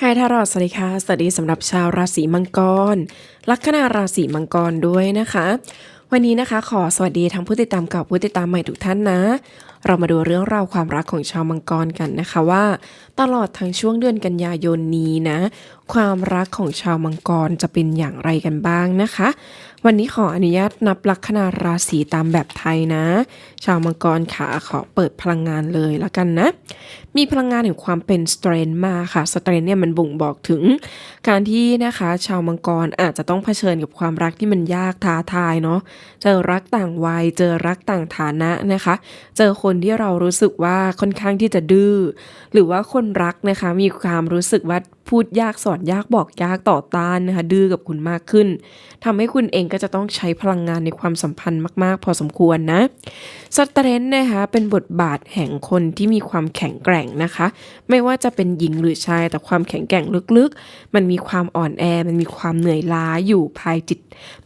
ไฮทารอดสวัสดีค่ะ สวัสดีสำหรับชาวราศีมังกร ลัคนาราศีมังกรด้วยนะคะ วันนี้นะคะขอสวัสดีทั้งผู้ติดตามเก่าผู้ติดตามใหม่ทุกท่านนะ เรามาดูเรื่องราวความรักของชาวมังกรกันนะคะว่า ตลอดทั้งช่วงเดือนกันยายนนี้นะ ความรักของชาวมังกรจะเป็นอย่างไรกันบ้างนะคะ วันนี้ขออนุญาตนับลัคนาราศีตามแบบไทยนะ ชาวมังกรขาขอเปิดพลังงานเลยละกันนะ มีพลังงานแห่งความเป็นสเตรนมาค่ะสเตรนเนี่ยมันบ่งบอกถึง การที่นะคะชาวมังกรอาจจะต้องเผชิญกับความรักที่มันยากท้าทายเนาะเจอรักต่างวัย เจอรักต่างฐานะนะคะ เจอคนที่เรารู้สึกว่าค่อนข้างที่จะดื้อหรือว่าคนรักนะคะมีความรู้สึกว่าพูดยากสอนยากบอกยากต่อต้านนะคะดื้อกับคุณมากขึ้นทำให้คุณเองก็จะต้องใช้พลังงานในความสัมพันธ์มาก ๆ พอสมควรนะสเตรนนะคะเป็นบทบาทแห่งคนที่มีความแข็งแกร่งนะคะ ไม่ว่าจะเป็นหญิงหรือชายแต่ความแข็งแกร่งลึกๆ มันมีความอ่อนแอ มันมีความเหนื่อยล้าอยู่ภายจิต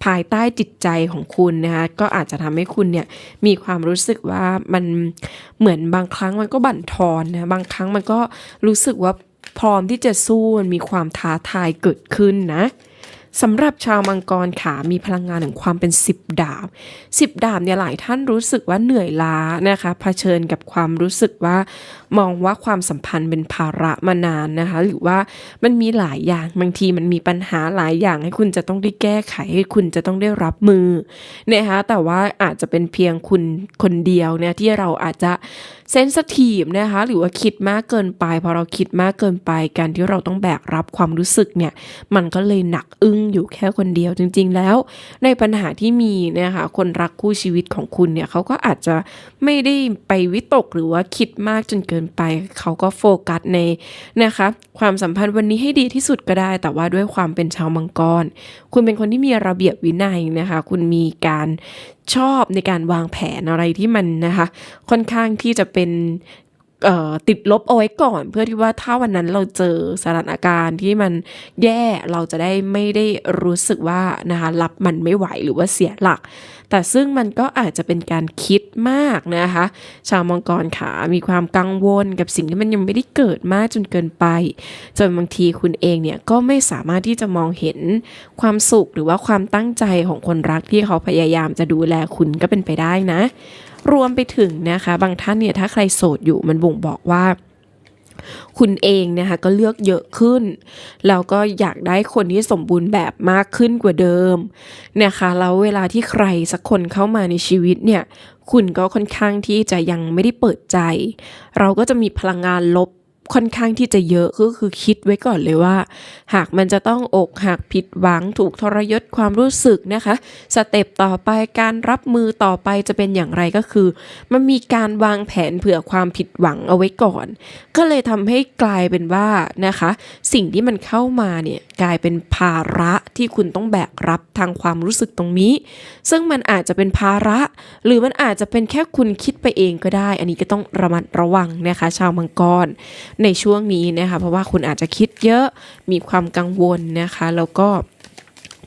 ภายใต้จิตใจของคุณนะคะก็อาจจะทำให้คุณเนี่ยมีความรู้สึกว่ามันเหมือนบางครั้งมันก็บั่นทอนนะบางครั้งมันก็รู้สึกว่าพร้อมที่จะสู้มันมีความท้าทายเกิดขึ้นนะ สำหรับชาวมังกรขามีพลังงานของความเป็น 10 ดาบ 10 ดาบเนี่ยหลายท่านรู้สึกว่าเหนื่อยล้านะคะเผชิญกับความรู้สึกว่ามองว่าความสัมพันธ์เป็นภาระมานานนะคะ หรือว่ามันมีหลายอย่างบางทีมันมีปัญหาหลายอย่างให้คุณจะต้องได้แก้ไขให้คุณจะต้องได้รับมือนะคะแต่ว่าอาจจะเป็นเพียงคุณคนเดียวเนี่ยที่เราอาจจะ เซนสทีฟนะคะหรือว่าคิดมากเกินไปพอเราคิดมากเกินไปการที่เราต้องแบกรับความรู้สึกเนี่ยมันก็เลยหนักอึ้งอยู่แค่คนเดียวจริง ๆ แล้ว ในปัญหาที่มีนะคะคนรักคู่ชีวิตของคุณเนี่ยเขาก็อาจจะไม่ได้ไปวิตกหรือว่าคิดมากจนเกินไปเขาก็โฟกัสในนะคะความสัมพันธ์วันนี้ให้ดีที่สุดก็ได้ แต่ว่าด้วยความเป็นชาวมังกร คุณเป็นคนที่มีระเบียบวินัยนะคะ คุณมีการ ชอบในการวางแผนอะไรที่มันนะคะ ค่อนข้างที่จะเป็น ติดลบเอาไว้ก่อน เพื่อที่ว่าถ้าวันนั้นเราเจอสถานการณ์ที่มันแย่เราจะได้ไม่ได้รู้สึกว่านะคะรับมันไม่ไหวหรือว่าเสียหลัก แต่ซึ่งมันก็อาจจะเป็นการคิดมากนะคะ ชาวมังกรขามีความกังวลกับสิ่งที่มันยังไม่ได้เกิดมากจนเกินไป จนบางทีคุณเองเนี่ยก็ไม่สามารถที่จะมองเห็นความสุขหรือว่าความตั้งใจของคนรักที่เขาพยายามจะดูแลคุณก็เป็นไปได้นะ รวมไปถึงนะคะ บางท่านเนี่ยถ้าใครโสดอยู่มันบ่งบอกว่าคุณเองนะคะก็เลือกเยอะขึ้น แล้วก็อยากได้คนที่สมบูรณ์แบบมากขึ้นกว่าเดิมนะคะแล้วเวลาที่ใครสักคนเข้ามาในชีวิตเนี่ย คุณก็ค่อนข้างที่จะยังไม่ได้เปิดใจ เราก็จะมีพลังงานลบ ค่อนข้างที่จะเยอะก็คือคิดไว้ก่อนเลยว่า หากมันจะต้องอกหักผิดหวังถูกทรยศความรู้สึกนะคะ สเต็ปต่อไปการรับมือต่อไปจะเป็นอย่างไรก็คือ มันมีการวางแผนเผื่อความผิดหวังเอาไว้ก่อน ก็เลยทำให้กลายเป็นว่านะคะ สิ่งที่มันเข้ามาเนี่ยกลายเป็นภาระที่คุณต้องแบกรับทางความรู้สึกตรงนี้ ซึ่งมันอาจจะเป็นภาระ หรือมันอาจจะเป็นแค่คุณคิดไปเองก็ได้ อันนี้ก็ต้องระมัดระวังนะคะ ชาวมังกรในช่วงนี้นะคะ เพราะว่าคุณอาจจะคิดเยอะมีความกังวลนะคะ แล้วก็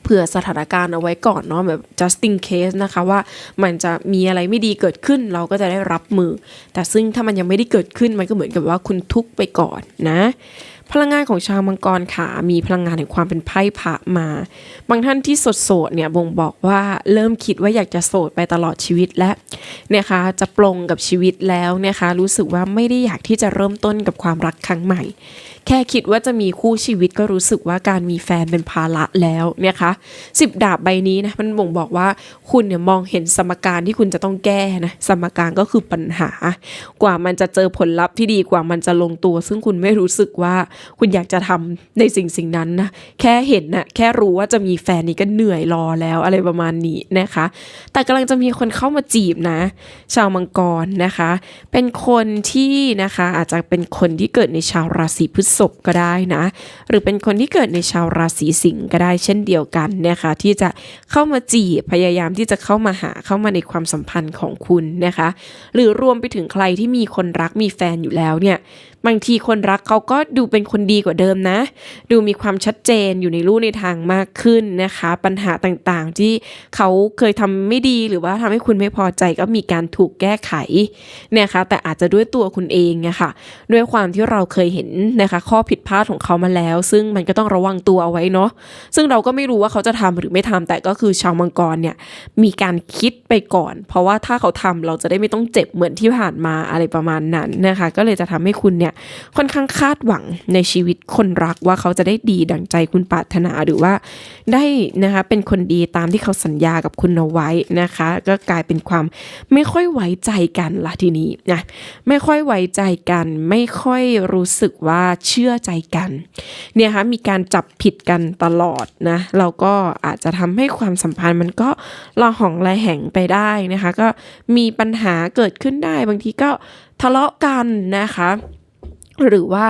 เผื่อสถานการณ์เอาไว้ก่อนเนาะแบบ just in case นะคะว่ามันจะมีอะไรไม่ดีเกิดขึ้นเราก็จะได้รับมือ แต่ซึ่งถ้ามันยังไม่ได้เกิดขึ้นมันก็เหมือนกับว่าคุณทุกข์ไปก่อนนะพลังงานของชาวมังกรขามีพลังงานแห่งความเป็นไพ่พระมา บางท่านที่โสดเนี่ยบ่งบอกว่าเริ่มคิดว่าอยากจะโสดไปตลอดชีวิตและนะคะจะปลงกับชีวิตแล้วนะคะรู้สึกว่าไม่ได้อยากที่จะเริ่มต้นกับความรักครั้งใหม่ แค่คิดว่าจะมีคู่ชีวิตก็รู้สึกว่าการมีแฟนเป็นภาระแล้วนะคะสิบดาบใบนี้นะมันบ่งบอกว่าคุณเนี่ยมองเห็นสมการที่คุณจะต้องแก้นะสมการก็คือปัญหา กว่ามันจะเจอผลลัพธ์ที่ดีกว่ามันจะลงตัว ซึ่งคุณไม่รู้สึกว่าคุณอยากจะทำในสิ่งสิ่งนั้นนะแค่เห็นนะแค่รู้ว่าจะมีแฟนนี่ก็เหนื่อยรอแล้วอะไรประมาณนี้นะคะ แต่กำลังจะมีคนเข้ามาจีบนะ ชาวมังกรนะคะ เป็นคนที่นะคะอาจจะเป็นคนที่เกิดในชาวราศีพฤษภก็ได้นะ หรือเป็นคนที่เกิดในชาวราศีสิงห์ก็ได้เช่นเดียวกันนะคะที่จะเข้ามาจีบพยายามที่จะเข้ามาหาเข้ามาในความสัมพันธ์ของคุณนะคะ หรือรวมไปถึงใครที่มีคนรักมีแฟนอยู่แล้วเนี่ยบางทีคนรักเขาก็ดูเป็นคนดีกว่าเดิมนะ ดูมีความชัดเจนอยู่ในรูในทางมากขึ้นนะคะ ปัญหาต่างๆที่เขาเคยทำไม่ดีหรือว่าทำให้คุณไม่พอใจก็มีการถูกแก้ไขนะคะแต่อาจจะด้วยตัวคุณเองอะค่ะ ด้วยความที่เราเคยเห็นนะคะข้อผิดพลาดของเขามาแล้ว ซึ่งมันก็ต้องระวังตัวเอาไว้เนาะซึ่งเราก็ไม่รู้ว่าเขาจะทำหรือไม่ทำแต่ก็คือชาวมังกรเนี่ยมีการคิดไปก่อน เพราะว่าถ้าเขาทำเราจะได้ไม่ต้องเจ็บเหมือนที่ผ่านมาอะไรประมาณนั้นนะคะก็เลยจะทำให้คุณเนี่ยค่อนข้างคาดหวังในชีวิตคนรักว่าเขาจะได้ดีดังใจคุณปรารถนาหรือว่าได้นะคะเป็นคนดีตามที่เขาสัญญากับคุณเอาไว้นะคะ ก็กลายเป็นความไม่ค่อยไว้ใจกันละทีนี้นะไม่ค่อยไว้ใจกัน ไม่ค่อยรู้สึกว่าเชชื่อใจกันเนี่ยคะมีการจับผิดกันตลอดนะเราก็อาจจะทำให้ความสัมพันธ์มันก็ละหองละแหงไปได้นะคะ ก็มีปัญหาเกิดขึ้นได้บางทีก็ทะเลาะกันนะคะ หรือว่า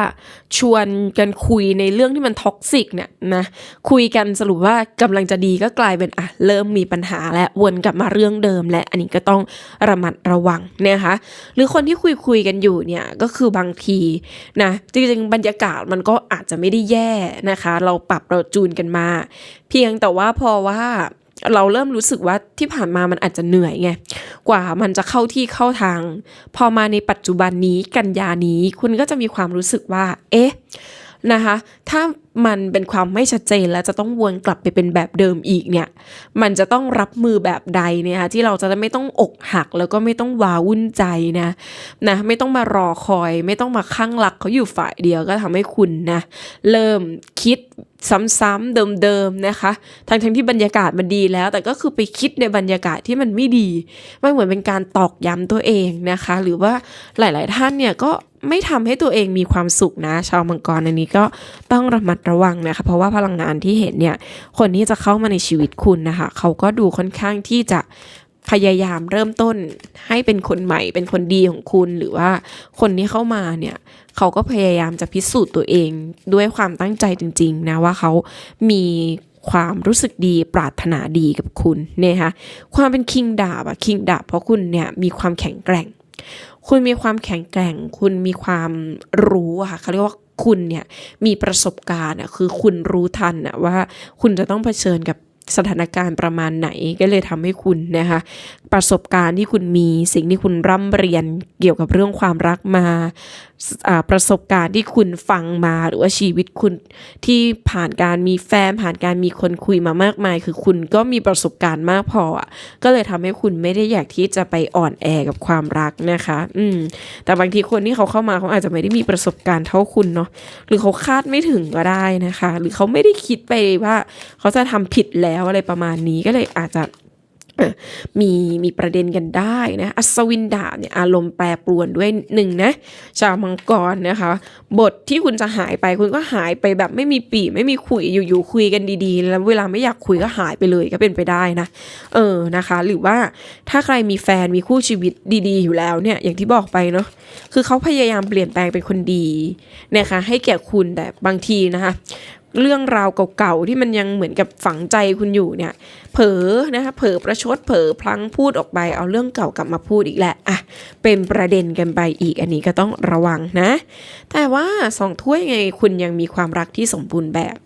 ชวนกันคุยในเรื่องที่มันท็อกซิกเนี่ยนะคุยกันสรุปว่ากำลังจะดีก็กลายเป็นอะเริ่มมีปัญหาและวนกลับมาเรื่องเดิม และอันนี้ก็ต้องระมัดระวังนะคะหรือคนที่คุยคุยกันอยู่เนี่ยก็คือบางทีนะจริงๆบรรยากาศมันก็อาจจะไม่ได้แย่นะคะ เราปรับเราจูนกันมา เพียงแต่ว่าพอว่า เราเริ่มรู้สึกว่าที่ผ่านมามันอาจจะเหนื่อยไงกว่ามันจะเข้าที่เข้าทาง พอมาในปัจจุบันนี้กันยานี้ คุณก็จะมีความรู้สึกว่า เอ๊ะ นะคะ ถ้ามันเป็นความไม่ชัดเจนและจะต้องวนกลับไปเป็นแบบเดิมอีกเนี่ย มันจะต้องรับมือแบบใดเนี่ยคะที่เราจะไม่ต้องอกหักแล้วก็ไม่ต้องวาวุ่นใจนะนะไม่ต้องมารอคอย ไม่ต้องมาข้างรักเขาอยู่ฝ่ายเดียวก็ทำให้คุณนะ เริ่มคิดซ้ำๆเดิมๆนะคะทั้งทั้งๆที่บรรยากาศมันดีแล้ว แต่ก็คือไปคิดในบรรยากาศที่มันไม่ดี ไมันเหมือนเป็นการตอกย้ำตัวเองนะคะ หรือว่าหลาย ๆ ท่านเนี่ยก็ ไม่ทำให้ตัวเองมีความสุขนะ ชาวมังกรอันนี้ก็ต้องระมัดระวังนะคะ เพราะว่าพลังงานที่เห็นเนี่ยคนที่จะเข้ามาในชีวิตคุณนะคะ เขาก็ดูค่อนข้างที่จะพยายามเริ่มต้นให้เป็นคนใหม่เป็นคนดีของคุณหรือว่าคนที่เข้ามาเนี่ยเขาก็พยายามจะพิสูจน์ตัวเองด้วยความตั้งใจจริง ๆ นะว่าเขามีความรู้สึกดีปรารถนาดีกับคุณเนี่ยค่ะความเป็นคิงดาบอะคิงดาบเพราะคุณเนี่ยมีความแข็งแกร่ง คุณมีความแข็งแกร่ง คุณมีความรู้อะค่ะเขาเรียกว่าคุณเนี่ยมีประสบการณ์อะคือคุณรู้ทันอะว่าคุณจะต้องเผชิญกับ สถานการณ์ประมาณไหนก็เลยทำให้คุณนะคะประสบการณ์ที่คุณมีสิ่งที่คุณร่ำเรียนเกี่ยวกับเรื่องความรักมาประสบการณ์ที่คุณฟังมาหรือว่าชีวิตคุณที่ผ่านการมีแฟนผ่านการมีคนคุยมามากมาย คือคุณก็มีประสบการณ์มากพออะก็เลยทำให้คุณไม่ได้อยากที่จะไปอ่อนแอกับความรักนะคะ อืมแต่บางทีคนที่เขาเข้ามาเขาอาจจะไม่ได้มีประสบการณ์เท่าคุณเนาะหรือเขาคาดไม่ถึงก็ได้นะคะ หรือเขาไม่ได้คิดไปว่าเขาจะทำผิดแล้วแล้วอะไรประมาณนี้ก็เลยอาจจะมีมีประเด็นกันได้นะอัศวินดาบเนี่ยอารมณ์แปรปรวนด้วยหนึ่งนะชาวมังกรนะคะ บทที่คุณจะหายไปคุณก็หายไปแบบไม่มีปีไม่มีคุยอยู่ๆคุยกันดีๆ แล้วเวลาไม่อยากคุยก็หายไปเลยก็เป็นไปได้นะ เออนะคะ หรือว่าถ้าใครมีแฟนมีคู่ชีวิตดีๆ อยู่แล้วเนี่ยอย่างที่บอกไปเนาะคือเขาพยายามเปลี่ยนแปลงเป็นคนดีนะคะให้แก่คุณแต่บางทีนะคะ เรื่องราวเก่าๆที่มันยังเหมือนกับฝังใจคุณอยู่เนี่ย เผลอนะคะเผลอประชดเผลอพลั้งพูดออกไปเอาเรื่องเก่ากลับมาพูดอีกแหละอะเป็นประเด็นกันไปอีกอันนี้ก็ต้องระวังนะ แต่ว่าสองถ้วยไงคุณยังมีความรักที่สมบูรณ์แบบ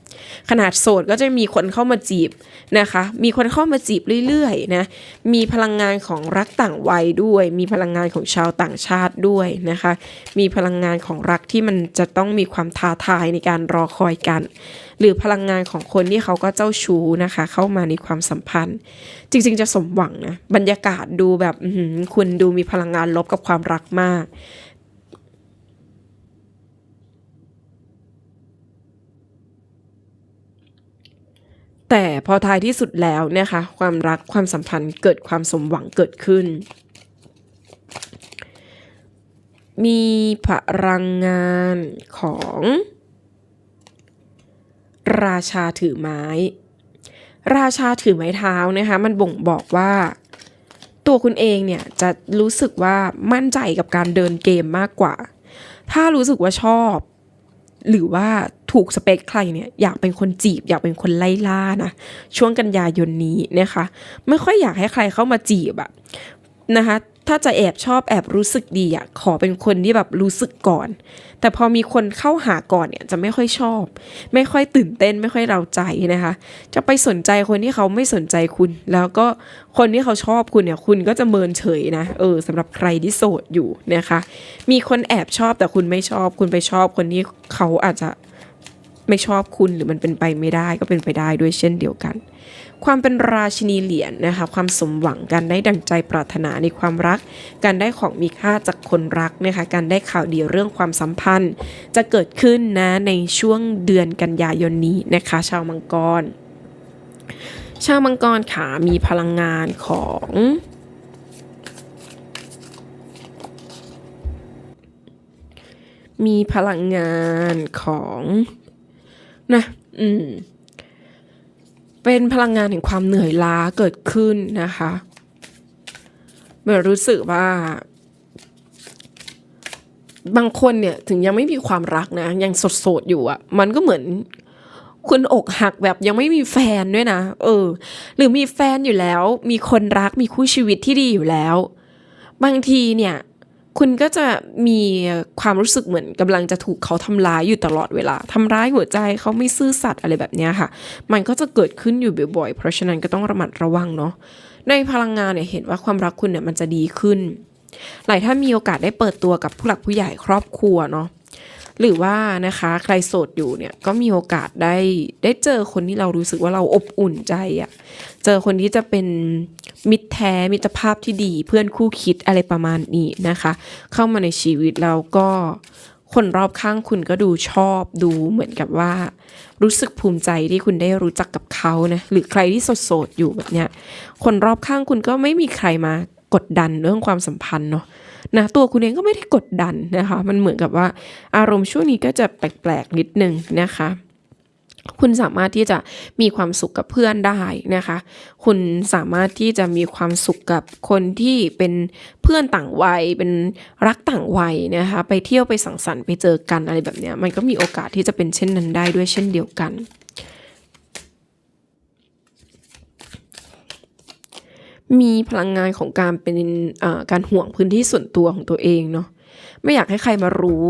ขนาดโสดก็จะมีคนเข้ามาจีบนะคะ มีคนเข้ามาจีบเรื่อยๆนะ มีพลังงานของรักต่างวัยด้วย มีพลังงานของชาวต่างชาติด้วยนะคะ มีพลังงานของรักที่มันจะต้องมีความท้าทายในการรอคอยกัน หรือพลังงานของคนที่เขาก็เจ้าชู้นะคะ เข้ามาในความสัมพันธ์ จริงๆ จะสมหวังนะ บรรยากาศดูแบบคุณดูมีพลังงานลบกับความรักมาก แต่พอท้ายที่สุดแล้วนะคะความรักความสัมพันธ์เกิดความสมหวังเกิดขึ้น มีพลังงานของ ราชาถือไม้ ราชาถือไม้เท้านะคะมันบ่งบอกว่าตัวคุณเองเนี่ยจะรู้สึกว่ามั่นใจกับการเดินเกมมากกว่า ถ้ารู้สึกว่าชอบ หรือว่า ถูกสเปคใครเนี่ยอยากเป็นคนจีบ อยากเป็นคนไล่ล่านะช่วงกันยายนนี้นะคะไม่ค่อยอยากให้ใครเข้ามาจีบอะนะคะถ้าจะแอบชอบแอบรู้สึกดีอะขอเป็นคนที่แบบรู้สึกก่อน แต่พอมีคนเข้าหาก่อนเนี่ยจะไม่ค่อยชอบ ไม่ค่อยตื่นเต้นไม่ค่อยเราใจนะคะ จะไปสนใจคนที่เขาไม่สนใจคุณ แล้วก็คนที่เขาชอบคุณเนี่ยคุณก็จะเมินเฉยนะเออสำหรับใครที่โสดอยู่นะคะ มีคนแอบชอบแต่คุณไม่ชอบ คุณไปชอบคนที่เขาอาจจะ ไม่ชอบคุณหรือมันเป็นไปไม่ได้ก็เป็นไปได้ด้วยเช่นเดียวกัน ความเป็นราชินีเหรียญนะคะความสมหวังการได้ดังใจปรารถนาในความรัก การได้ของมีค่าจากคนรักนะคะการได้ข่าวดีเรื่องความสัมพันธ์ จะเกิดขึ้นนะในช่วงเดือนกันยายนนี้นะคะชาวมังกร ชาวมังกรขามีพลังงานของมีพลังงานของ นะอืมเป็นพลังงานแห่งความเหนื่อยล้าเกิดขึ้นนะคะเมื่อรู้สึกว่า บางคนเนี่ยถึงยังไม่มีความรักนะ ยังโสดๆอยู่อะ่ะ มันก็เหมือนคุณอกหักแบบยังไม่มีแฟนด้วยนะ เออ หรือมีแฟนอยู่แล้ว มีคนรักมีคู่ชีวิตที่ดีอยู่แล้ว บางทีเนี่ย คุณก็จะมีความรู้สึกเหมือนกำลังจะถูกเขาทำร้ายอยู่ตลอดเวลาทำร้ายหัวใจเขาไม่ซื่อสัตย์อะไรแบบนี้ค่ะ มันก็จะเกิดขึ้นอยู่บ่อยๆ เพราะฉะนั้นก็ต้องระมัดระวังเนาะในพลังงานเนี่ยเห็นว่าความรักคุณเนี่ยมันจะดีขึ้น หลายท่านมีโอกาสได้เปิดตัวกับผู้หลักผู้ใหญ่ครอบครัวเนาะหรือว่านะคะใครโสดอยู่เนี่ยก็มีโอกาสได้ได้เจอคนที่เรารู้สึกว่าเราอบอุ่นใจอะ่ะ จอคนที่จะเป็นมิตรแท้มิตรภาพที่ดีเพื่อนคู่คิดอะไรประมาณนี้นะคะ เข้ามาในชีวิตแล้วก็คนรอบข้างคุณก็ดูชอบดูเหมือนกับว่า รู้สึกภูมิใจที่คุณได้รู้จักกับเขานะหรือใครที่โสดๆอยู่แบบเนี้ยคนรอบข้างคุณก็ไม่มีใครมากดดันเรื่องความสัมพันธ์เนาะนะตัวคุณเองก็ไม่ได้กดดันนะคะ มันเหมือนกับว่าอารมณ์ช่วงนี้ก็จะแปลกๆนิดนึงนะคะ คุณสามารถที่จะมีความสุขกับเพื่อนได้นะคะ คุณสามารถที่จะมีความสุขกับคนที่เป็นเพื่อนต่างวัย เป็นรักต่างวัยนะคะ ไปเที่ยวไปสังสรรค์ไปเจอกันอะไรแบบเนี้ยมันก็มีโอกาสที่จะเป็นเช่นนั้นได้ด้วยเช่นเดียวกันมีพลังงานของการเป็นการห่วงพื้นที่ส่วนตัวของตัวเองเนาะ ไม่อยากให้ใครมารู้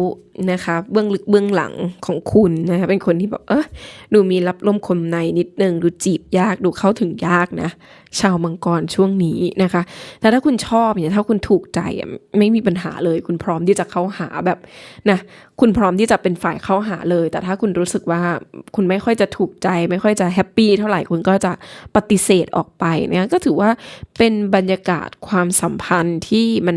นะคะเบื้องลึกเบื้องหลังของคุณนะคะเป็นคนที่แบบเออดูมีรับลมคมในนิดนึงดูจีบยากดูเข้าถึงยากนะ ชาวมังกรช่วงนี้นะคะแต่ถ้าคุณชอบเนี่ยถ้าคุณถูกใจไม่มีปัญหาเลย คุณพร้อมที่จะเข้าหาแบบนะคุณพร้อมที่จะเป็นฝ่ายเข้าหาเลย แต่ถ้าคุณรู้สึกว่าคุณไม่ค่อยจะถูกใจ ไม่ค่อยจะแฮปปี้เท่าไหร่คุณก็จะปฏิเสธออกไปเนี่ยก็ถือว่าเป็นบรรยากาศความสัมพันธ์ที่มัน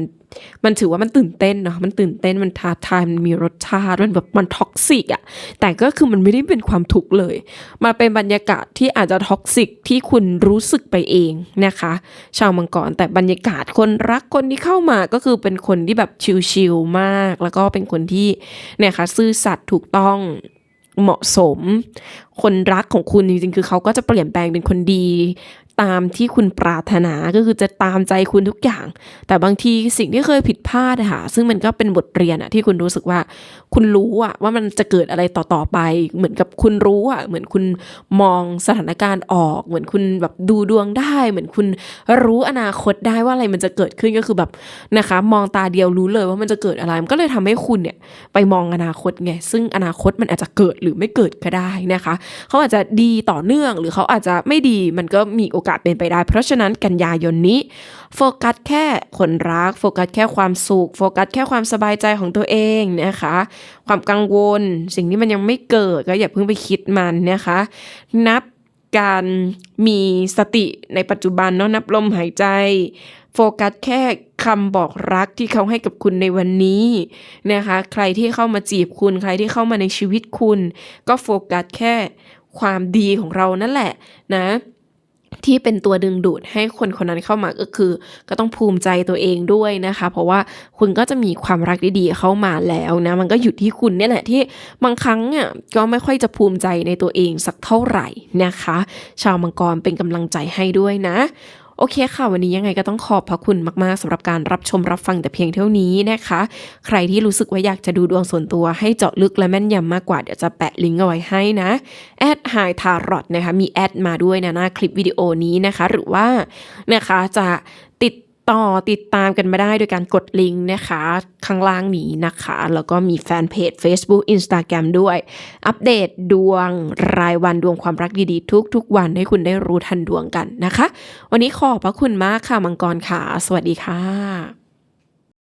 มันถือว่ามันตื่นเต้นเนาะมันตื่นเต้นมันท้าทายมันมีรสชาติมันแบบมันท็อกซิกอะแต่ก็คือมันไม่ได้เป็นความทุกข์เลย มาเป็นบรรยากาศที่อาจจะท็อกซิกที่คุณรู้สึกไปเองนะคะ ชาวมังกรแต่บรรยากาศคนรักคนที่เข้ามาก็คือเป็นคนที่แบบชิลๆมาก แล้วก็เป็นคนที่เนี่ยค่ะซื่อสัตย์ถูกต้องเหมาะสม คนรักของคุณจริงๆ คือเขาก็จะเปลี่ยนแปลงเป็นคนดี ตามที่คุณปรารถนาก็คือจะตามใจคุณทุกอย่าง แต่บางทีสิ่งที่เคยผิดพลาดอะค่ะซึ่งมันก็เป็นบทเรียนอะที่คุณรู้สึกว่า คุณรู้อะว่ามันจะเกิดอะไรต่อๆไป เหมือนกับคุณรู้อะเหมือนคุณมองสถานการณ์ออก เหมือนคุณแบบดูดวงได้ เหมือนคุณรู้อนาคตได้ว่าอะไรมันจะเกิดขึ้นก็คือแบบนะคะ มองตาเดียวรู้เลยว่ามันจะเกิดอะไรมันก็เลยทำให้คุณเนี่ยไปมองอนาคตไงซึ่งอนาคตมันอาจจะเกิดหรือไม่เกิดก็ได้นะคะเขาอาจจะดีต่อเนื่อง หรือเขาอาจจะไม่ดีมันก็มีโอกาสเป็นไปได้ เพราะฉะนั้นกันยายนนี้โฟกัสแค่คนรัก โฟกัสแค่ความสุข โฟกัสแค่ความสบายใจของตัวเองนะคะ ความกังวล สิ่งที่มันยังไม่เกิดก็อย่าเพิ่งไปคิดมันนะคะ นับการมีสติในปัจจุบันเนาะนับลมหายใจ โฟกัสแค่ คำบอกรักที่เขาให้กับคุณในวันนี้นะคะ ใครที่เข้ามาจีบคุณ ใครที่เข้ามาในชีวิตคุณ ก็โฟกัสแค่ความดีของเรานั่นแหละนะที่เป็นตัวดึงดูดให้คนคนนั้นเข้ามาก็คือ ก็ต้องภูมิใจตัวเองด้วยนะคะ เพราะว่าคุณก็จะมีความรักดีๆเข้ามาแล้วนะ มันก็อยู่ที่คุณเนี่ยแหละที่บางครั้งอะก็ไม่ค่อยจะภูมิใจในตัวเองสักเท่าไหร่นะคะ ชาวมังกรเป็นกำลังใจให้ด้วยนะ โอเคค่ะ วันนี้ยังไงก็ต้องขอบพระคุณมากๆสำหรับการรับชมรับฟังแต่เพียงเท่านี้นะคะ ใครที่รู้สึกว่าอยากจะดูดวงส่วนตัวให้เจาะลึกและแม่นยำมากกว่า เดี๋ยวจะแปะลิงก์เอาไว้ให้นะแอดไฮทารอตนะคะมีแอดมาด้วยนะหน้าคลิปวิดีโอนี้นะคะ หรือว่านะคะจะติด ต่อติดตามกันมาได้โดยการกดลิงก์นะคะ ข้างล่างนี้นะคะ แล้วก็มีแฟนเพจ Facebook Instagram ด้วย อัปเดตดวงรายวันดวงความรักดีๆ ทุกๆ วันให้คุณได้รู้ทันดวงกันนะคะ วันนี้ขอบพระคุณมากค่ะมังกรค่ะ สวัสดีค่ะ